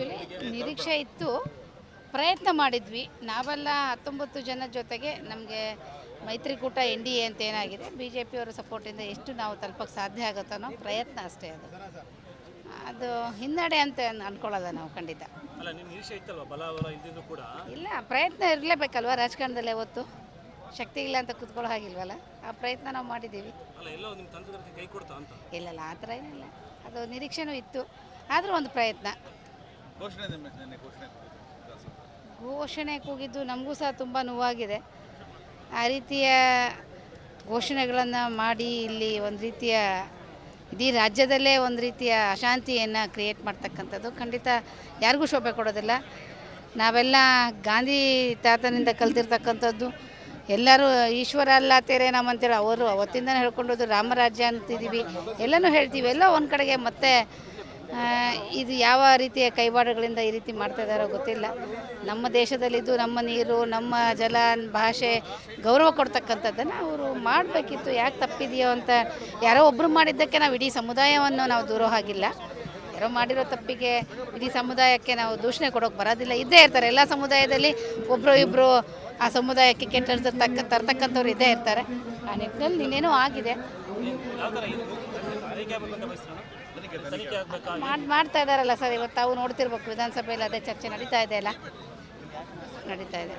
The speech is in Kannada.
ಆ್ಯಕ್ಚುಲಿ ನಿರೀಕ್ಷೆ ಇತ್ತು. ಪ್ರಯತ್ನ ಮಾಡಿದ್ವಿ. ನಾವೆಲ್ಲ ಹತ್ತೊಂಬತ್ತು ಜನ ಜೊತೆಗೆ ನಮಗೆ ಮೈತ್ರಿಕೂಟ ಎನ್ ಡಿ ಎ ಅಂತ ಏನಾಗಿದೆ ಬಿ ಜೆ ಪಿಯವರ ಸಪೋರ್ಟಿಂದ ಎಷ್ಟು ನಾವು ತಲುಪಕ್ಕೆ ಸಾಧ್ಯ ಆಗುತ್ತೋ ಅನ್ನೋ ಪ್ರಯತ್ನ ಅಷ್ಟೇ ಅದು. ಅದು ಹಿನ್ನಡೆ ಅಂತ ಅಂದ್ಕೊಳ್ಳಲ್ಲ ನಾವು ಖಂಡಿತ. ಇಲ್ಲ ಪ್ರಯತ್ನ ಇರಲೇಬೇಕಲ್ವ ರಾಜಕಾರಣದಲ್ಲಿ ಯಾವತ್ತು ಶಕ್ತಿ ಇಲ್ಲ ಅಂತ ಕೂತ್ಕೊಳ್ಳೋ ಹಾಗಿಲ್ವಲ್ಲ? ಆ ಪ್ರಯತ್ನ ನಾವು ಮಾಡಿದ್ದೀವಿ. ಇಲ್ಲಲ್ಲ ಆ ಥರ ಏನಿಲ್ಲ. ಅದು ನಿರೀಕ್ಷೆನೂ ಇತ್ತು. ಆದರೂ ಒಂದು ಪ್ರಯತ್ನ. ಘೋಷಣೆ ಕೂಗಿದ್ದು ನಮಗೂ ಸಹ ತುಂಬ ನೋವಾಗಿದೆ. ಆ ರೀತಿಯ ಘೋಷಣೆಗಳನ್ನು ಮಾಡಿ ಇಲ್ಲಿ ಒಂದು ರೀತಿಯ ಇಡೀ ರಾಜ್ಯದಲ್ಲೇ ಒಂದು ರೀತಿಯ ಅಶಾಂತಿಯನ್ನು ಕ್ರಿಯೇಟ್ ಮಾಡ್ತಕ್ಕಂಥದ್ದು. ಖಂಡಿತ ಯಾರಿಗೂ ಶೋಭೆ ಕೊಡೋದಿಲ್ಲ. ನಾವೆಲ್ಲ ಗಾಂಧಿ ತಾತನಿಂದ ಕಲ್ತಿರ್ತಕ್ಕಂಥದ್ದು. ಎಲ್ಲರೂ ಈಶ್ವರ ಅಲ್ಲ ತೇರೆ ನಮ್ಮಂತೇಳಿ ಅವರು ಅವತ್ತಿಂದ ಹೇಳ್ಕೊಂಡೋದು ರಾಮರಾಜ್ಯ ಅಂತಿದ್ದೀವಿ. ಎಲ್ಲನೂ ಹೇಳ್ತೀವಿ. ಎಲ್ಲ ಒಂದು ಕಡೆಗೆ ಮತ್ತೆ ಇದು ಯಾವ ರೀತಿಯ ಕೈವಾಡಗಳಿಂದ ಈ ರೀತಿ ಮಾಡ್ತಾ ಇದ್ದಾರೋ ಗೊತ್ತಿಲ್ಲ. ನಮ್ಮ ದೇಶದಲ್ಲಿದ್ದು ನಮ್ಮ ನೀರು, ನಮ್ಮ ಜಲ, ಭಾಷೆ ಗೌರವ ಕೊಡ್ತಕ್ಕಂಥದ್ದನ್ನು ಅವರು ಮಾಡಬೇಕಿತ್ತು. ಯಾಕೆ ತಪ್ಪಿದೆಯೋ ಅಂತ ಯಾರೋ ಒಬ್ಬರು ಮಾಡಿದ್ದಕ್ಕೆ ನಾವು ಇಡೀ ಸಮುದಾಯವನ್ನು ನಾವು ದೂರ ಹಾಗಿಲ್ಲ ಯಾರೋ ಮಾಡಿರೋ ತಪ್ಪಿಗೆ ಇಡೀ ಸಮುದಾಯಕ್ಕೆ ನಾವು ದೂಷಣೆ ಕೊಡೋಕೆ ಬರೋದಿಲ್ಲ. ಇದ್ದೇ ಇರ್ತಾರೆ. ಎಲ್ಲ ಸಮುದಾಯದಲ್ಲಿ ಒಬ್ಬರು ಇಬ್ಬರು ಆ ಸಮುದಾಯಕ್ಕೆ ಕೆಟ್ಟ ತಕ್ಕ ತರ್ತಕ್ಕಂಥವ್ರು ಇದ್ದೇ ಇರ್ತಾರೆ. ಆ ನಿಟ್ಟಿನಲ್ಲಿ ಇನ್ನೇನೋ ಆಗಿದೆ. ಮಾಡ್ ಮಾಡ್ತಾ ಇದಾರಲ್ಲ ಸರ್ ಇವತ್ತು ತಾವು ನೋಡ್ತಿರ್ಬೇಕು. ವಿಧಾನಸಭೆಯಲ್ಲಿ ಅದೇ ಚರ್ಚೆ ನಡೀತಾ ಇದೆ ಅಲ್ಲ? ನಡೀತಾ ಇದೆ.